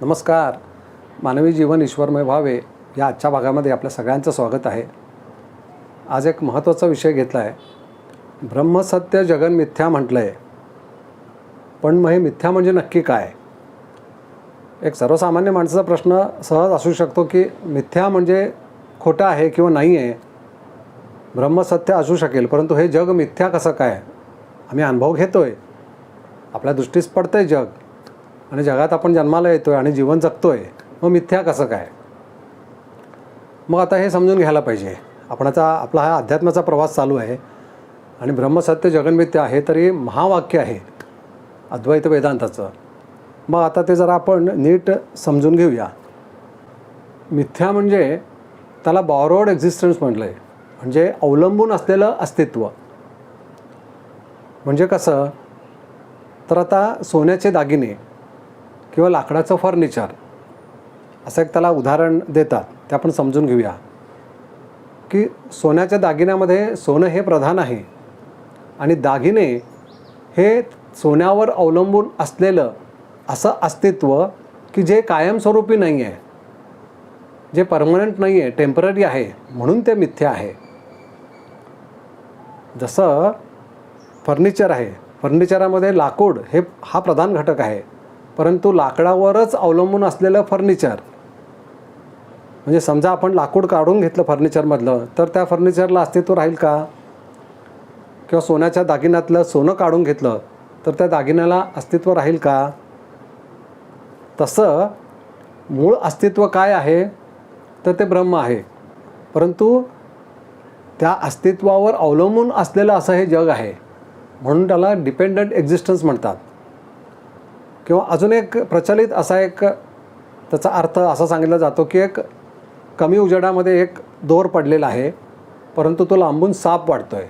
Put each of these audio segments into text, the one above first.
नमस्कार. मानवी जीवन ईश्वरमय व्हावे या आजच्या भागामध्ये आपल्या सगळ्यांचं स्वागत आहे. आज एक महत्त्वाचा विषय घेतला आहे ब्रह्मसत्य जगन मिथ्या म्हटलं आहे पण मग हे मिथ्या म्हणजे नक्की काय? एक सर्वसामान्य माणसाचा प्रश्न सहज असू शकतो की मिथ्या म्हणजे खोटं आहे किंवा नाही आहे ब्रह्मसत्य असू शकेल परंतु हे जग मिथ्या कसं काय? आम्ही अनुभव घेतो आहे आपल्या दृष्टीस पडतं आहे जग. आणि जगात आपण जन्माला येतो आहे आणि जीवन जगतो आहे मग मिथ्या कसं काय? मग आता हे समजून घ्यायला पाहिजे. आपणाचा आपला हा अध्यात्माचा प्रवास चालू आहे आणि ब्रह्मसत्य जगनमित्य आहे तरी महावाक्य आहे अद्वैत वेदांताचं. मग आता ते जरा आपण नीट समजून घेऊया. मिथ्या म्हणजे त्याला बॉरोड एक्झिस्टन्स म्हटलं आहे म्हणजे अवलंबून असलेलं अस्तित्व. म्हणजे कसं? तर आता सोन्याचे दागिने किंवा लाकडाचं फर्निचर असं एक त्याला उदाहरण देतात ते आपण समजून घेऊया. की सोन्याच्या दागिन्यामध्ये सोनं हे प्रधान आहे आणि दागिने हे सोन्यावर अवलंबून असलेलं असं अस्तित्व की जे कायमस्वरूपी नाही आहे जे परमनंट नाही आहे टेंपररी आहे म्हणून ते मिथ्या आहे. जसं फर्निचर आहे फर्निचरामध्ये लाकूड हे हा प्रधान घटक आहे. परंतु लाकडावरच अवलंबून असलेलं फर्निचर. म्हणजे समजा आपण लाकूड काढून घेतलं फर्निचरमधलं तर त्या फर्निचरला अस्तित्व राहील का? किंवा सोन्याच्या दागिन्यातलं सोनं काढून घेतलं तर त्या दागिन्याला अस्तित्व राहील का? तसं मूळ अस्तित्व काय आहे? तर ते ब्रह्म आहे. परंतु त्या अस्तित्वावर अवलंबून असलेलं असं हे जग आहे. म्हणून त्याला डिपेंडंट एक्झिस्टन्स म्हणतात. किंवा अजून एक प्रचलित असा एक त्याचा अर्थ असा सांगितला जातो की एक कमी उजेडामध्ये एक दोर पडलेला आहे परंतु तो लांबून साप वाटतो आहे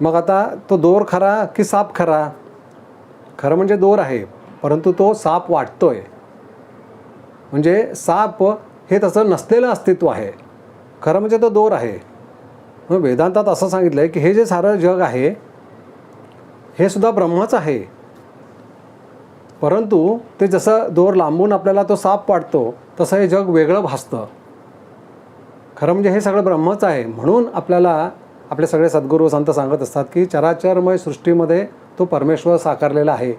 मग आता तो दोर खरा की साप खरा? खरं म्हणजे दोर आहे परंतु तो साप वाटतो आहे म्हणजे साप हे त्याचं नसलेलं अस्तित्व आहे. खरं म्हणजे तो दोर आहे. मग वेदांतात असं सांगितलं आहे की हे जे सारं जग आहे हे सुद्धा ब्रह्मच आहे. परंतु ते जसं दोर लांबून आपल्याला तो साप वाटतो तसं हे जग वेगळं भासतं. खरं म्हणजे हे सगळं ब्रह्मच आहे. म्हणून आपल्याला आपले सगळे सद्गुरू संत सांगत असतात की चराचरमय सृष्टीमध्ये तो परमेश्वर साकारलेला आहे.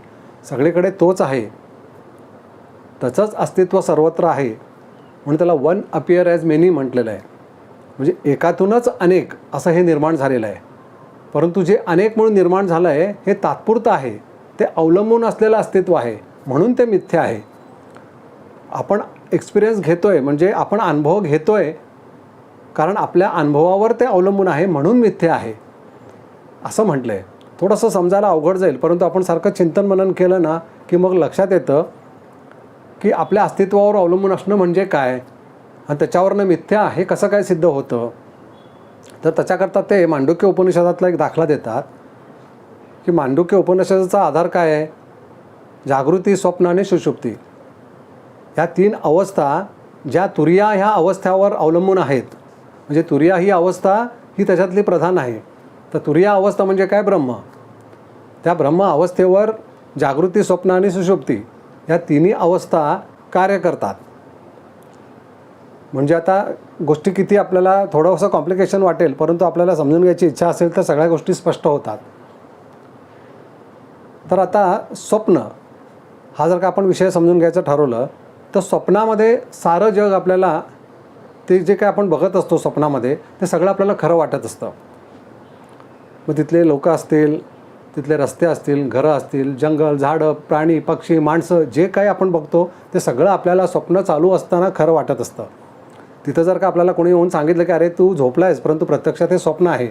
सगळीकडे तोच आहे. त्याचंच अस्तित्व सर्वत्र आहे. म्हणून त्याला वन अपियर ॲज मेनी म्हटलेलं आहे. म्हणजे एकातूनच अनेक असं हे निर्माण झालेलं आहे. परंतु जे अनेक म्हणून निर्माण झालं आहे हे तात्पुरतं आहे. ते अवलंबून असलेलं अस्तित्व आहे. म्हणून ते मिथ्य आहे. आपण एक्सपिरियन्स घेतो आहे म्हणजे आपण अनुभव घेतो आहे कारण आपल्या अनुभवावर ते अवलंबून आहे म्हणून मिथ्य आहे. असं म्हटलं आहे थोडंसं समजायला अवघड जाईल परंतु आपण सारखं चिंतन मनन केलं ना की मग लक्षात येतं की आपल्या अस्तित्वावर अवलंबून असणं म्हणजे काय? आणि त्याच्यावरनं मिथ्या हे कसं काय सिद्ध होतं? तर त्याच्याकरता ते मांडुक्य उपनिषदातला एक दाखला देतात. की मांडुक्य उपनिषदाचा आधार काय आहे? जागृती स्वप्न आणि सुषुप्ती. ह्या तीन अवस्था ज्या तुर्या ह्या अवस्थ्यावर अवलंबून आहेत. म्हणजे तुर्या ही अवस्था ही त्याच्यातली प्रधान आहे. तर तुर्या अवस्था म्हणजे काय? ब्रह्म. त्या ब्रह्म अवस्थेवर जागृती स्वप्न आणि सुषुप्ती या तिन्ही अवस्था कार्य करतात. म्हणजे आता गोष्टी किती आपल्याला थोडंसं कॉम्प्लिकेशन वाटेल परंतु आपल्याला समजून घ्यायची इच्छा असेल तर सगळ्या गोष्टी स्पष्ट होतात. तर आता स्वप्न हा जर का आपण विषय समजून घ्यायचं ठरवलं तर स्वप्नामध्ये सारं जग आपल्याला ते जे काय आपण बघत असतो स्वप्नामध्ये ते सगळं आपल्याला खरं वाटत असतं. मग तिथले लोक असतील तिथले रस्ते असतील घरं असतील जंगल झाडं प्राणी पक्षी माणसं जे काही आपण बघतो ते सगळं आपल्याला स्वप्न चालू असताना खरं वाटत असतं. तिथं जर का आपल्याला कोणी येऊन सांगितलं की अरे तू झोपला आहेस परंतु प्रत्यक्षात हे स्वप्न आहे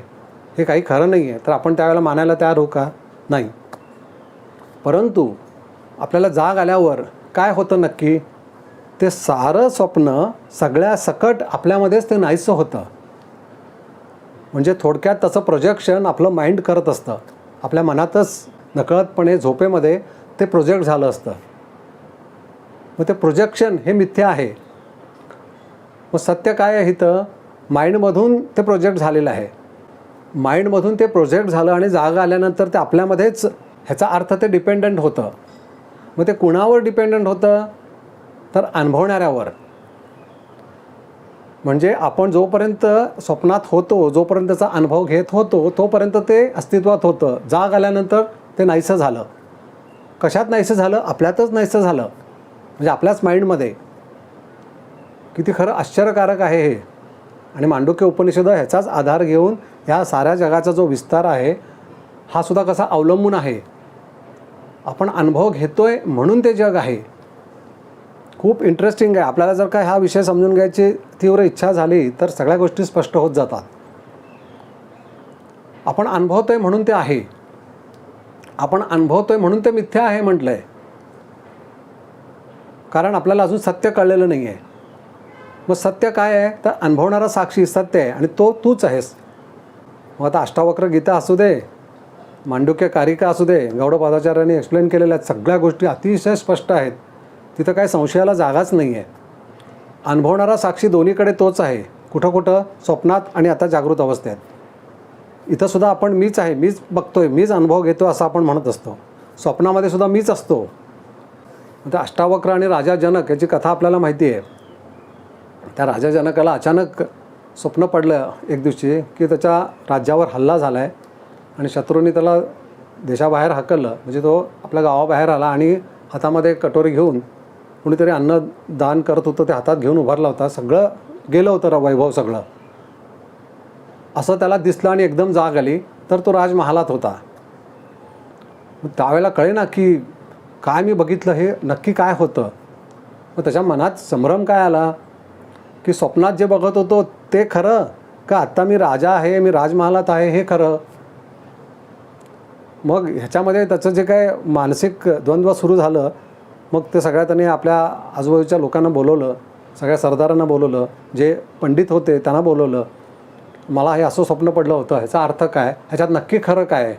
हे काही खरं नाही आहे तर आपण त्यावेळेला मानायला तयार होऊ का? नाही. परंतु आपल्याला जाग आल्यावर काय होतं नक्की? ते सारं स्वप्न सगळ्या सकट आपल्यामध्येच ते नाहीसं होतं. म्हणजे थोडक्यात त्याचं प्रोजेक्शन आपलं माइंड करत असतं. आपल्या मनातच नकळतपणे झोपेमध्ये ते प्रोजेक्ट झालं असतं. मग ते प्रोजेक्शन हे मिथ्य आहे. मग सत्य काय आहे इथं? माइंडमधून ते प्रोजेक्ट झालेलं आहे. माइंडमधून ते प्रोजेक्ट झालं आणि जागा आल्यानंतर ते आपल्यामध्येच ह्याचा अर्थ ते डिपेंडंट होतं. मग ते कुणावर डिपेंडंट होतं? तर अनुभवणाऱ्यावर. म्हणजे आपण जोपर्यंत स्वप्नात होतो जोपर्यंतचा अनुभव घेत होतो तोपर्यंत ते अस्तित्वात होतं. जाग आल्यानंतर ते नाहीसं झालं. कशात नाहीसं झालं? आपल्यातच नाहीसं झालं. म्हणजे आपल्याच माइंडमध्ये. किती खरं आश्चर्यकारक आहे हे. आणि मांडुक्य उपनिषद ह्याचाच आधार घेऊन ह्या साऱ्या जगाचा जो विस्तार आहे हा सुद्धा कसा अवलंबून आहे. आपण अनुभव घेतोय म्हणून ते जग आहे. खूप इंटरेस्टिंग आहे. आपल्याला जर काय हा विषय समजून घ्यायची तीव्र इच्छा झाली तर सगळ्या गोष्टी स्पष्ट होत जातात. आपण अनुभवतोय म्हणून ते आहे. आपण अनुभवतोय म्हणून ते मिथ्या आहे म्हटलं आहे कारण आपल्याला अजून सत्य कळलेलं नाही आहे मग सत्य काय आहे? तर अनुभवणारा साक्षी सत्य आहे आणि तो तूच आहेस. मग आता अष्टावक्र गीता असू दे मांडुक्य कारिका असू दे गौडपादाचार्यांनी एक्सप्लेन केलेल्या आहेत सगळ्या गोष्टी अतिशय स्पष्ट आहेत. तिथं काय संशयाला जागाच नाही आहे अनुभवणारा साक्षी दोन्हीकडे तोच आहे कुठं कुठं स्वप्नात आणि आता जागृत अवस्थेत. इथंसुद्धा आपण मीच आहे मीच बघतोय मीच अनुभव घेतो असं आपण म्हणत असतो. स्वप्नामध्ये सुद्धा मीच असतो. म्हणजे अष्टावक्र आणि राजा जनक याची कथा आपल्याला माहिती आहे. त्या राजा जनकाला अचानक स्वप्न पडलं एक दिवशी की त्याच्या राज्यावर हल्ला झाला आहे आणि शत्रूंनी त्याला देशाबाहेर हाकललं. म्हणजे तो आपल्या गावाबाहेर आला आणि हातामध्ये एक कटोरी घेऊन कुणीतरी अन्न दान करत होतं ते हातात घेऊन उभारला होता. सगळं गेलं होतं र वैभव सगळं. असं त्याला दिसलं आणि एकदम जाग आली. तर तो राजमहालात होता. त्यावेळेला कळे ना की काय मी बघितलं हे नक्की काय होतं. मग त्याच्या मनात संभ्रम काय आला? की स्वप्नात जे बघत होतो ते खरं? का आत्ता मी राजा आहे मी राजमहालात आहे हे खरं? मग ह्याच्यामध्ये त्याचं जे काय मानसिक द्वंद्व सुरू झालं मग ते सगळ्या त्यांनी आपल्या आजूबाजूच्या लोकांना बोलवलं सगळ्या सरदारांना बोलवलं जे पंडित होते त्यांना बोलवलं. मला हे असं स्वप्न पडलं होतं ह्याचा अर्थ काय? ह्याच्यात नक्की खरं काय? आहे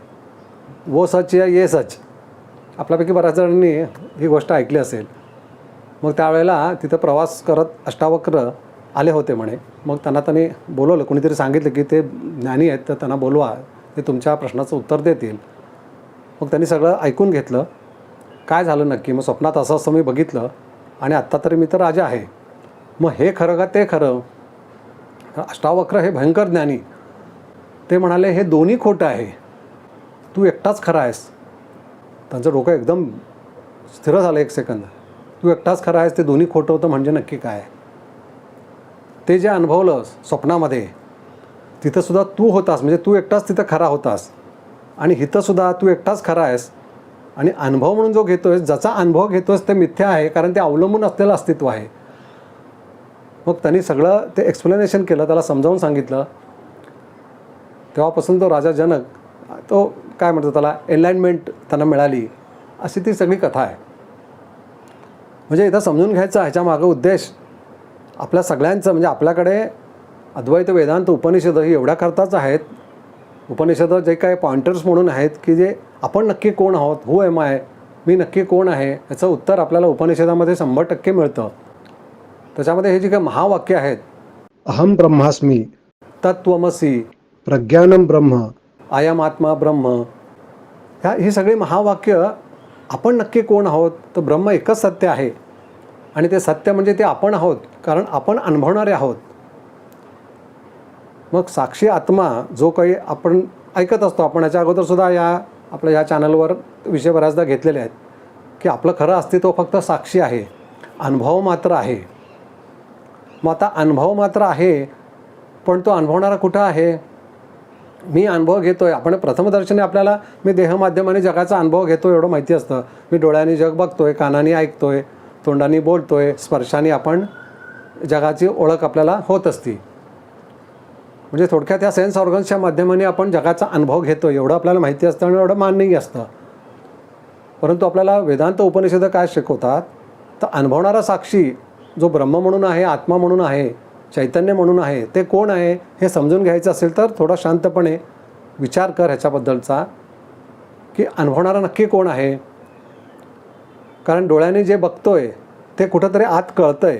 वो सच या ये सच. आपल्यापैकी बऱ्याच जणांनी ही गोष्ट ऐकली असेल. मग त्यावेळेला तिथं प्रवास करत अष्टावक्र आले होते म्हणे. मग त्यांना त्यांनी बोलवलं कोणीतरी सांगितलं की ते ज्ञानी आहेत तर त्यांना बोलवा ते तुमच्या प्रश्नाचं उत्तर देतील. मग त्यांनी सगळं ऐकून घेतलं. काय झालं नक्की? मग स्वप्नात असं असं मी बघितलं आणि आत्ता तरी मी तर राजा आहे. मग हे खरं का ते खरं? अष्टावक्र हे भयंकर ज्ञानी. ते म्हणाले हे दोन्ही खोटं आहे. तू एकटाच खरा आहेस. त्यांचं डोकं एकदम स्थिर झालं एक सेकंद तू एकटाच खरा आहेस ते दोन्ही खोटं होतं म्हणजे नक्की काय? ते जे अनुभवलं स्वप्नामध्ये तिथंसुद्धा तू होतास. म्हणजे तू एकटाच तिथं खरा होतास. आणि इथंसुद्धा तू एकटाच खरा आहेस. आणि अनुभव म्हणून जो घेतोयस ज्याचा अनुभव घेतोयस ते मिथ्या आहे कारण ते अवलंबून असलेलं अस्तित्व आहे. मग त्यांनी सगळं ते एक्सप्लेनेशन केलं त्याला समजावून सांगितलं. तेव्हापासून तो राजा जनक तो काय म्हणतो त्याला एनलाइनमेंट त्यांना मिळाली अशी ती सगळी कथा आहे. म्हणजे इथं समजून घ्यायचा ह्याच्या मागं उद्देश आपल्या सगळ्यांचं म्हणजे आपल्याकडे अद्वैत वेदांत उपनिषद ही एवढ्या करताच आहेत उपनिषद जे काही पॉइंटर्स म्हणून आहेत की जे आपण नक्की कोण आहोत? हू एम आय मी नक्की कोण आहे? याचं उत्तर आपल्याला उपनिषदामध्ये शंभर टक्के मिळतं. त्याच्यामध्ये हे जे काही महावाक्य आहेत अहम ब्रह्मास्मी तत्वमसी प्रज्ञानम ब्रह्म आयम आत्मा ब्रह्म ह्या ही सगळी महावाक्य आपण नक्की कोण आहोत? तर ब्रह्म एकच सत्य आहे. आणि ते सत्य म्हणजे ते आपण आहोत कारण आपण अनुभवणारे आहोत. मग साक्षी आत्मा जो काही आपण ऐकत असतो आपण याच्या अगोदरसुद्धा या आपल्या या चॅनलवर विषय बऱ्याचदा घेतलेले आहेत की आपलं खरं अस्तित्व फक्त साक्षी आहे अनुभव मात्र आहे. मग आता अनुभव मात्र आहे पण तो अनुभवणारा कुठं आहे? मी अनुभव घेतो आहे आपण प्रथमदर्शनी आपल्याला मी देहमाध्यमाने जगाचा अनुभव घेतो एवढं माहिती असतं. मी डोळ्यांनी जग बघतो आहे कानाने आहे तोंडाने बोलतो आहे स्पर्शाने आपण जगाची ओळख आपल्याला होत असती. म्हणजे थोडक्यात त्या सेन्स ऑर्गन्सच्या माध्यमाने आपण जगाचा अनुभव घेतो. एवढं आपल्याला माहिती असतं आणि एवढं मान्यही असतं. परंतु आपल्याला वेदांत उपनिषद काय शिकवतात तर अनुभवणारा साक्षी जो ब्रह्म म्हणून आहे आत्मा म्हणून आहे चैतन्य म्हणून आहे ते कोण आहे हे समजून घ्यायचं असेल तर थोडा शांतपणे विचार कर ह्याच्याबद्दलचा की अनुभवणारा नक्की कोण आहे? कारण डोळ्याने जे बघतोय ते कुठंतरी आत कळतंय.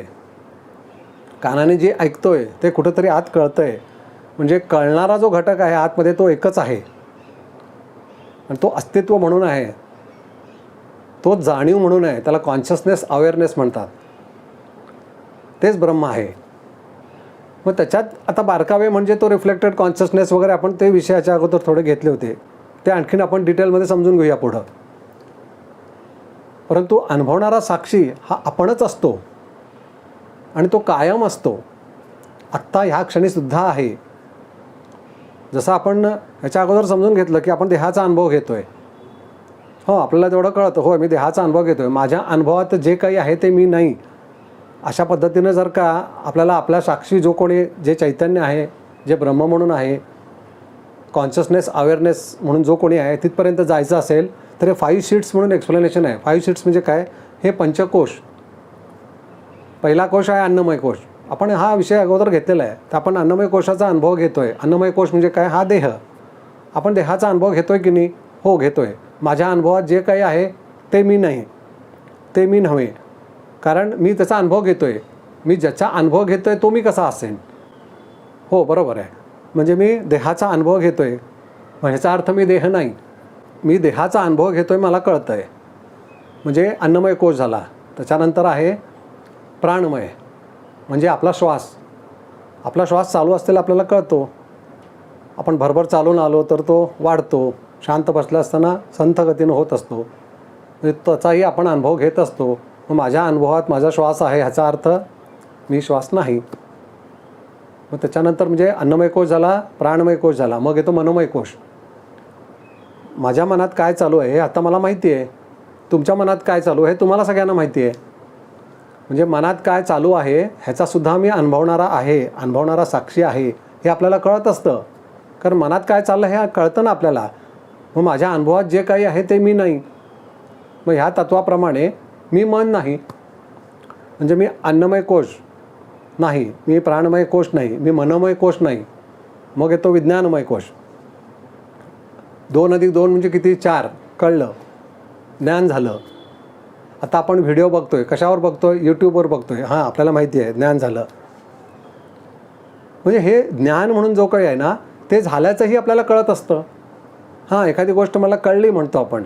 कानाने जे ऐकतोय ते कुठंतरी आत कळतंय. म्हणजे कळणारा जो घटक आहे आतमध्ये तो एकच आहे. आणि तो अस्तित्व म्हणून आहे. तो जाणीव म्हणून आहे. त्याला कॉन्शियसनेस अवेअरनेस म्हणतात. तेच ब्रह्म आहे. मग त्याच्यात आता बारकावे म्हणजे तो रिफ्लेक्टेड कॉन्शियसनेस वगैरे आपण ते विषयाच्या अगोदर थोडे घेतले होते. ते आणखीन आपण डिटेलमध्ये समजून घेऊया पुढं. परंतु अनुभवणारा साक्षी हा आपणच असतो. आणि तो कायम असतो. आत्ता ह्या क्षणीसुद्धा आहे. जसं आपण ह्याच्या अगोदर समजून घेतलं की आपण देहाचा अनुभव घेतो आहे हो आपल्याला तेवढं कळतं. हो मी देहाचा अनुभव घेतो आहे माझ्या अनुभवात जे काही आहे ते मी नाही. अशा पद्धतीनं जर का आपल्याला आपल्या साक्षी जो कोणी जे चैतन्य आहे जे ब्रह्म म्हणून आहे कॉन्शियसनेस अवेअरनेस म्हणून जो कोणी आहे तिथपर्यंत जायचं असेल तर हे फाईव्ह शीट्स म्हणून एक्सप्लेनेशन आहे. फाईव्ह शीट्स म्हणजे काय? हे पंचकोश. पहिला कोश आहे अन्नमय कोश. आपण हा विषय अगोदर घेतलेला आहे. तर आपण अन्नमय कोशाचा अनुभव घेतो आहे अन्नमय कोश म्हणजे काय? हा देह. आपण देहाचा अनुभव घेतो आहे की नाही? हो घेतो आहे माझ्या अनुभवात जे काही आहे ते मी नाही. ते मी नव्हे. कारण मी त्याचा अनुभव घेतो आहे मी ज्याचा अनुभव घेतो आहे तो मी कसा असेन? हो बरोबर आहे. म्हणजे मी देहाचा अनुभव घेतो आहे ह्याचा अर्थ मी देह नाही. मी देहाचा अनुभव घेतो आहे मला कळतं आहे म्हणजे अन्नमय कोश झाला. त्याच्यानंतर आहे प्राणमय. म्हणजे आपला श्वास. आपला श्वास चालू असलेला आपल्याला कळतो. आपण भरभर चालून आलो तर तो वाढतो. शांत बसला असताना संथ गतीनं होत असतो. म्हणजे त्याचाही आपण अनुभव घेत असतो. मग माझ्या अनुभवात माझा श्वास आहे ह्याचा अर्थ मी श्वास नाही. मग त्याच्यानंतर म्हणजे अन्नमय कोश झाला प्राणमय कोश झाला. मग येतो मनोमय कोश. माझ्या मनात काय चालू आहे हे आता मला माहिती आहे. तुमच्या मनात काय चालू आहे हे तुम्हाला सगळ्यांना माहिती आहे. म्हणजे मनात काय चालू आहे ह्याचासुद्धा मी अनुभवणारा आहे अनुभवणारा साक्षी आहे हे आपल्याला कळत असतं. कारण मनात काय चाललं हे कळतं ना आपल्याला. मग माझ्या अनुभवात जे काही आहे ते मी नाही. मग ह्या तत्वाप्रमाणे मी मन नाही. म्हणजे मी अन्नमय कोश नाही. मी प्राणमय कोश नाही. मी मनमय कोश नाही. मग येतो विज्ञानमय कोश. दोन अधिक दोन म्हणजे किती? चार. कळलं. ज्ञान झालं. आता आपण व्हिडिओ बघतोय. कशावर बघतोय? यूट्यूबवर बघतोय. हां आपल्याला माहिती आहे. ज्ञान झालं. म्हणजे हे ज्ञान म्हणून जो काही आहे ना ते झाल्याचंही आपल्याला कळत असतं. हां एखादी गोष्ट मला कळली म्हणतो आपण.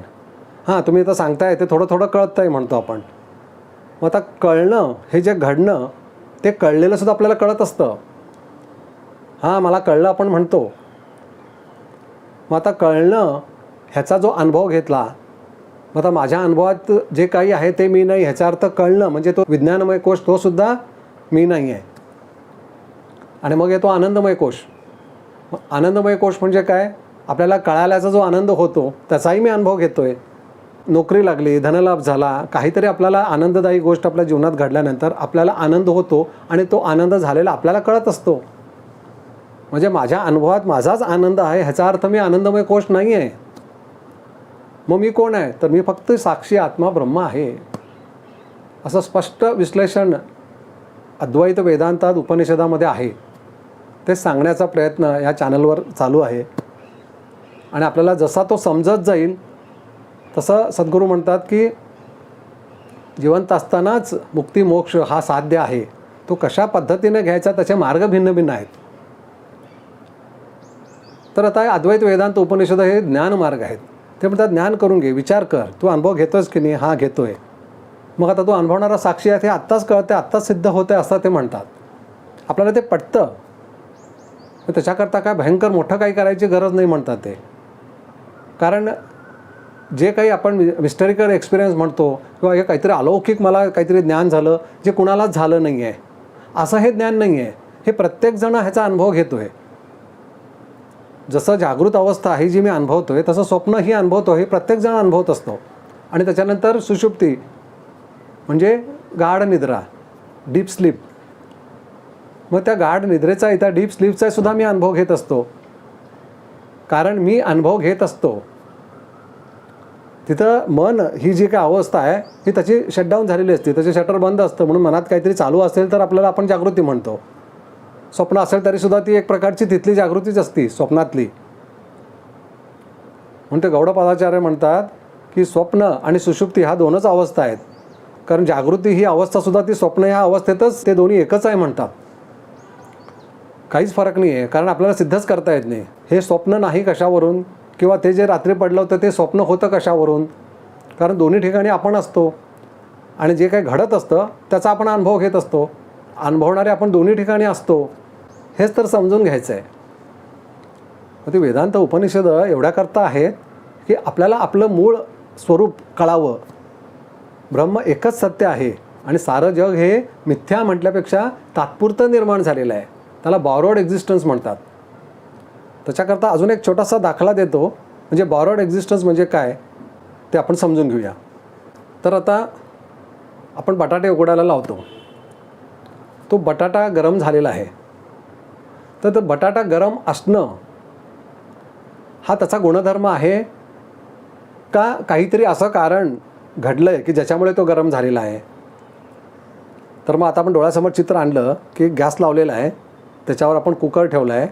हां तुम्ही आता सांगताय ते थोडं थोडं कळतं आहे म्हणतो आपण. मग आता कळणं हे जे घडणं ते कळलेलं सुद्धा आपल्याला कळत असतं. हां मला कळलं आपण म्हणतो. मग आता कळणं ह्याचा जो अनुभव घेतला मग आता माझ्या अनुभवात जे काही आहे ते मी नाही ह्याचा अर्थ कळणं म्हणजे तो विज्ञानमय कोश तो सुद्धा मी नाही आहे. आणि मग येतो आनंदमय कोश. आनंदमय कोश म्हणजे काय? आपल्याला कळाल्याचा जो आनंद होतो त्याचाही मी अनुभव घेतो आहे नोकरी लागली धनलाभ झाला काहीतरी आपल्याला आनंददायी गोष्ट आपल्या जीवनात घडल्यानंतर आपल्याला आनंद होतो आणि तो आनंद झालेला आपल्याला कळत असतो. म्हणजे माझ्या अनुभवात माझाच आनंद आहे ह्याचा अर्थ मी आनंदमय कोश नाही आहे. मग मी कोण आहे? तर मी फक्त साक्षी आत्मा ब्रह्म आहे. असं स्पष्ट विश्लेषण अद्वैत वेदांतात उपनिषदामध्ये आहे. ते सांगण्याचा प्रयत्न या चॅनलवर चालू आहे. आणि आपल्याला जसा तो समजत जाईल तसं सद्गुरू म्हणतात की जिवंत असतानाच मुक्ती मोक्ष हा साध्य आहे. तो कशा पद्धतीने घ्यायचा त्याचे मार्ग भिन्न भिन्न आहेत. तर आता हे अद्वैत वेदांत उपनिषद हे ज्ञानमार्ग आहेत. ते म्हणतात ज्ञान करून घे विचार कर. तू अनुभव घेतोयस की नाही हा घेतोय. मग आता तो अनुभवणारा साक्षी आहे ते आत्ताच कळते आत्ताच सिद्ध होते असं ते म्हणतात. आपल्याला ते पटतं. मग त्याच्याकरता काय भयंकर मोठं काही करायची गरज नाही म्हणतात ते. कारण जे काही आपण मिस्टरिकल एक्सपिरियन्स म्हणतो किंवा हे काहीतरी अलौकिक मला काहीतरी ज्ञान झालं जे कुणालाच झालं नाही आहे असं हे ज्ञान नाही आहे हे प्रत्येकजण ह्याचा अनुभव घेतो आहे जसं जागृत अवस्था आहे जी मी अनुभवतो आहे तसं स्वप्नही अनुभवतो हे प्रत्येकजण अनुभवत असतो. आणि त्याच्यानंतर सुषुप्ती म्हणजे गाढ निद्रा डीप स्लीप मग त्या गाढ निद्रेचा त्या डीप स्लीपचा सुद्धा मी अनुभव घेत असतो. कारण मी अनुभव घेत असतो. तिथं मन ही जी काय अवस्था आहे ही त्याची शटडाऊन झालेली असते. त्याचे शटर बंद असतं. म्हणून मनात काहीतरी चालू असेल तर आपल्याला आपण जागृती म्हणतो. स्वप्न असेल तरीसुद्धा ती एक प्रकारची तिथली जागृतीच असती स्वप्नातली. म्हणून ते गौडपादाचार्य म्हणतात की स्वप्न आणि सुषुप्ती ह्या दोनच अवस्था आहेत. कारण जागृती ही अवस्थासुद्धा ती स्वप्न ह्या अवस्थेतच ते दोन्ही एकच आहे म्हणतात. काहीच फरक नाही आहे कारण आपल्याला सिद्धच करता येत नाही. हे स्वप्न नाही कशावरून किंवा ते जे रात्री पडलं होतं ते स्वप्न होतं कशावरून? कारण दोन्ही ठिकाणी आपण असतो आणि जे काही घडत असतं त्याचा आपण अनुभव घेत असतो. अनुभवणारे आपण दोन्ही ठिकाणी असतो हेच तर समजून घ्यायचं आहे मग ते वेदांत उपनिषद एवढ्याकरता आहेत की आपल्याला आपलं मूळ स्वरूप कळावं. ब्रह्म एकच सत्य आहे आणि सारं जग हे मिथ्या म्हटल्यापेक्षा तात्पुरतं निर्माण झालेलं आहे. त्याला बॉरोड एक्झिस्टन्स म्हणतात. त्याच्याकरता अजून एक छोटासा दाखला देतो म्हणजे बॉरोड एक्झिस्टन्स म्हणजे काय ते आपण समजून घेऊया. तर आता आपण बटाटे उघडायला लावतो. तो बटाटा गरम झालेला आहे. तर तो बटाटा गरम असणं हा त्याचा गुणधर्म आहे का काहीतरी असं कारण घडलं आहे की ज्याच्यामुळे तो गरम झालेला आहे? तर मग आता आपण डोळ्यासमोर चित्र आणलं की गॅस लावलेला आहे. त्याच्यावर आपण कुकर ठेवला आहे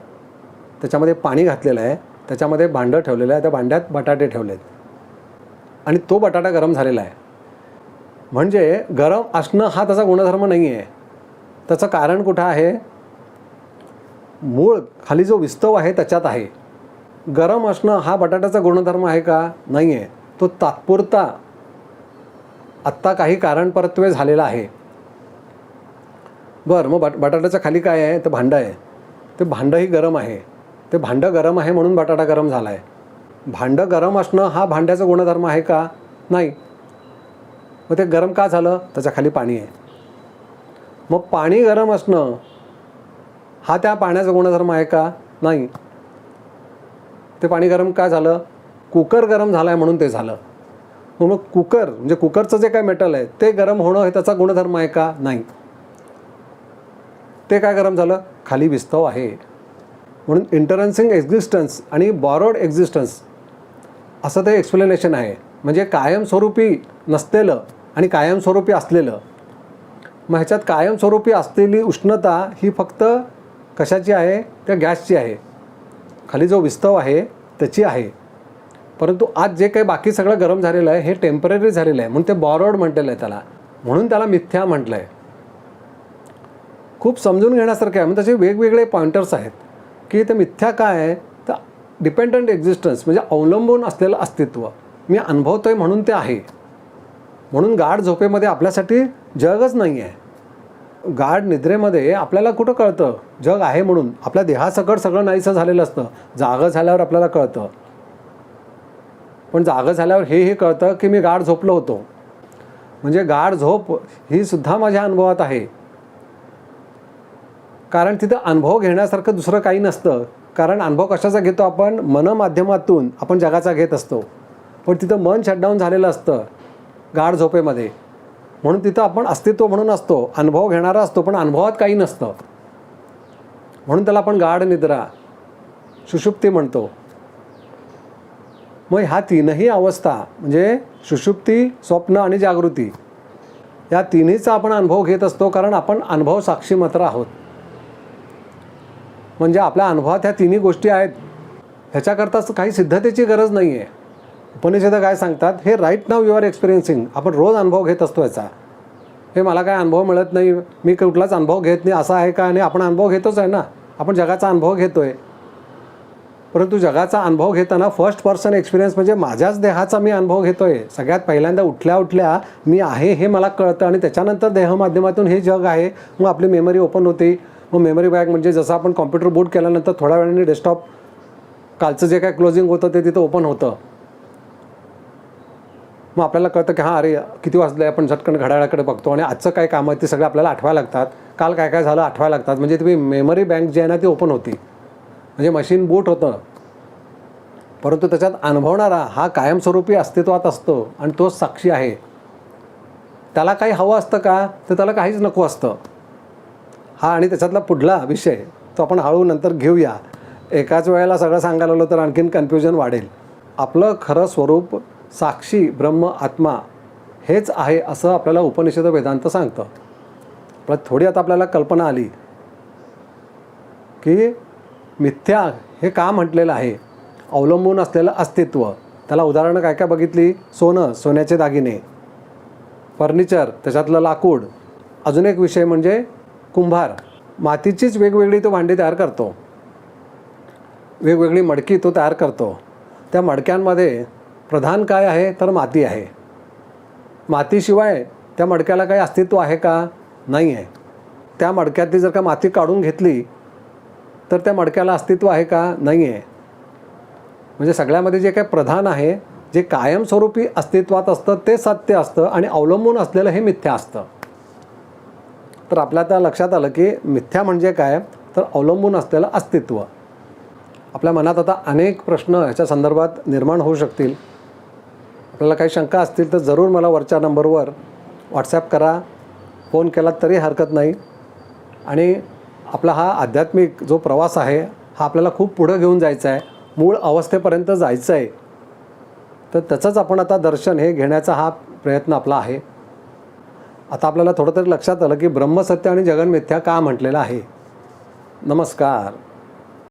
त्याच्यामध्ये पाणी घातलेलं आहे. त्याच्यामध्ये भांडं ठेवलेलं आहे. त्या भांड्यात बटाटे ठेवलेत. आणि तो बटाटा गरम झालेला आहे. म्हणजे गरम असणं हा त्याचा गुणधर्म नाही आहे त्याचं कारण कुठं आहे? मूळ खाली जो विस्तव आहे त्याच्यात आहे. गरम असणं हा बटाट्याचा गुणधर्म आहे का? नाही आहे तो तात्पुरता आत्ता काही कारणपरत्वे झालेला आहे. बरं मग बट बटाट्याच्या खाली काय आहे? तर भांडं आहे. ते भांडंही गरम आहे. ते भांडं गरम आहे म्हणून बटाटा गरम झाला आहे भांडं गरम असणं हा भांड्याचा गुणधर्म आहे का? नाही. मग ते गरम का झालं? त्याच्याखाली पाणी आहे. मग पाणी गरम असणं हा त्या पाण्याचा गुणधर्म आहे का? नाही. ते पाणी गरम का झालं? कुकर गरम झाला आहे म्हणून ते झालं. मग कुकर म्हणजे कुकरचं जे काय मेटल आहे ते गरम होणं हे त्याचा गुणधर्म आहे का? नाही. ते काय गरम झालं? खाली विस्तव आहे. म्हणून इंटरन्सिंग एक्झिस्टन्स आणि बॉरोड एक्झिस्टन्स असं ते एक्सप्लेनेशन आहे. म्हणजे कायमस्वरूपी नसलेलं आणि कायमस्वरूपी असलेलं. मग ह्याच्यात कायमस्वरूपी असलेली उष्णता ही फक्त कशाची आहे? त्या गॅसची आहे. खाली जो विस्तव आहे त्याची आहे. परंतु आज जे काही बाकी सगळं गरम झालेलं आहे हे टेंपररी झालेलं आहे. म्हणून ते बॉरोड म्हटलेलं आहे त्याला. म्हणून त्याला मिथ्या म्हटलं आहे खूप समजून घेण्यासारखं आहे. म्हणजे त्याचे वेगवेगळे पॉइंटर्स आहेत की ते मिथ्या काय आहे? तर डिपेंडंट एक्झिस्टन्स म्हणजे अवलंबून असलेलं अस्तित्व. मी अनुभवतो आहे म्हणून ते आहे. म्हणून गाढ झोपेमध्ये आपल्यासाठी जगच नाही आहे गाढ निद्रेमध्ये आपल्याला कुठं कळतं? जग आहे म्हणून. आपल्या देहासकट सगळं नाहीसं झालेलं असतं. जागं झाल्यावर आपल्याला कळतं. पण जागं झाल्यावर हे हे कळतं की मी गाढ झोपलो होतो. म्हणजे गाढ झोप ही सुद्धा माझ्या अनुभवात आहे. कारण तिथं अनुभव घेण्यासारखं दुसरं काही नसतं. कारण अनुभव कशाचा घेतो आपण? मन माध्यमातून आपण जगाचा घेत असतो. पण तिथं मन शटडाऊन झालेलं असतं. गाढ झोपेमध्ये. म्हणून तिथं आपण अस्तित्व म्हणून असतो अनुभव घेणारा असतो पण अनुभवात काही नसतं. म्हणून त्याला आपण गाढ निद्रा सुषुप्ती म्हणतो. मग ह्या तीनही अवस्था म्हणजे सुषुप्ती स्वप्न आणि जागृती या तिन्हीचा आपण अनुभव घेत असतो कारण आपण अनुभव साक्षी मात्र आहोत. म्हणजे आपल्या अनुभवात ह्या तिन्ही गोष्टी आहेत. ह्याच्याकरताच काही सिद्धतेची गरज नाही आहे उपनिषेदं काय सांगतात? हे right now you are experiencing आपण रोज अनुभव घेत असतो याचा. हे मला काय अनुभव मिळत नाही? मी कुठलाच अनुभव घेत नाही. असा आहे का? आणि आपण अनुभव घेतोच आहे ना. आपण जगाचा अनुभव घेतो आहे परंतु जगाचा अनुभव घेताना फर्स्ट पर्सन एक्सपिरियन्स म्हणजे माझ्याच देहाचा मी अनुभव घेतो आहे सगळ्यात पहिल्यांदा उठल्या उठल्या मी आहे हे मला कळतं आणि त्याच्यानंतर देह माध्यमातून हे जग आहे. मग आपली मेमरी ओपन होते. मग मेमरी बॅग म्हणजे जसं आपण कॉम्प्युटर बूट केल्यानंतर थोड्या वेळाने डेस्कटॉप कालचं जे काय क्लोजिंग होतं ते तिथं ओपन होतं. मग आपल्याला कळतं की हां अरे किती वाजलं आहे आपण झटकन घड्याळाकडे बघतो आणि आजचं काय काम आहे ते सगळं आपल्याला आठवायला लागतात. काल काय काय झालं आठवायला लागतात. म्हणजे ती मेमरी बँक जी आहे ना ती ओपन होती. म्हणजे मशीन बूट होतं. परंतु त्याच्यात अनुभवणारा हा कायमस्वरूपी अस्तित्वात असतो आणि तो साक्षी आहे. त्याला काही हवं असतं का? तर त्याला काहीच नको असतं. हा आणि त्याच्यातला पुढला विषय तो आपण हळू नंतर घेऊया. एकाच वेळेला सगळं सांगायला लागलो तर आणखीन कन्फ्युजन वाढेल. आपलं खरं स्वरूप साक्षी ब्रह्म आत्मा हेच आहे असं आपल्याला उपनिषद वेदांत सांगतं. पण थोडी आता आपल्याला कल्पना आली की मिथ्या हे का म्हटलेलं आहे? अवलंबून असलेलं अस्तित्व. त्याला उदाहरणं काय काय बघितली? सोनं सोन्याचे दागिने फर्निचर त्याच्यातलं लाकूड. अजून एक विषय म्हणजे कुंभार. मातीचीच वेगवेगळी तो भांडी तयार करतो. वेगवेगळी मडकी तो तयार करतो. त्या मडक्यांमध्ये प्रधान काय आहे तर माती आहे. मातीशिवाय त्या मडक्याला काही अस्तित्व आहे का? नाही आहे त्या मडक्यातली जर का माती काढून घेतली तर त्या मडक्याला अस्तित्व आहे का? नाही आहे म्हणजे सगळ्यामध्ये जे काही प्रधान आहे जे कायमस्वरूपी अस्तित्वात असतं ते सत्य असतं आणि अवलंबून असलेलं हे मिथ्या असतं. तर आपल्या त्या लक्षात आलं की मिथ्या म्हणजे काय? तर अवलंबून असलेलं अस्तित्व. आपल्या मनात आता अनेक प्रश्न ह्याच्या संदर्भात निर्माण होऊ शकतील. आपल्याला काही शंका असतील तर जरूर मला वरच्या नंबरवर व्हॉट्सॲप करा. फोन केला तरी हरकत नाही. आणि आपला हा आध्यात्मिक जो प्रवास आहे हा आपल्याला खूप पुढं घेऊन जायचा आहे. मूळ अवस्थेपर्यंत जायचं आहे. तर त्याचंच आपण आता दर्शन हे घेण्याचा हा प्रयत्न आपला आहे. आता आपल्याला थोडं तरी लक्षात आलं की ब्रह्मसत्य आणि जगनमिथ्या का म्हटलेलं आहे? नमस्कार.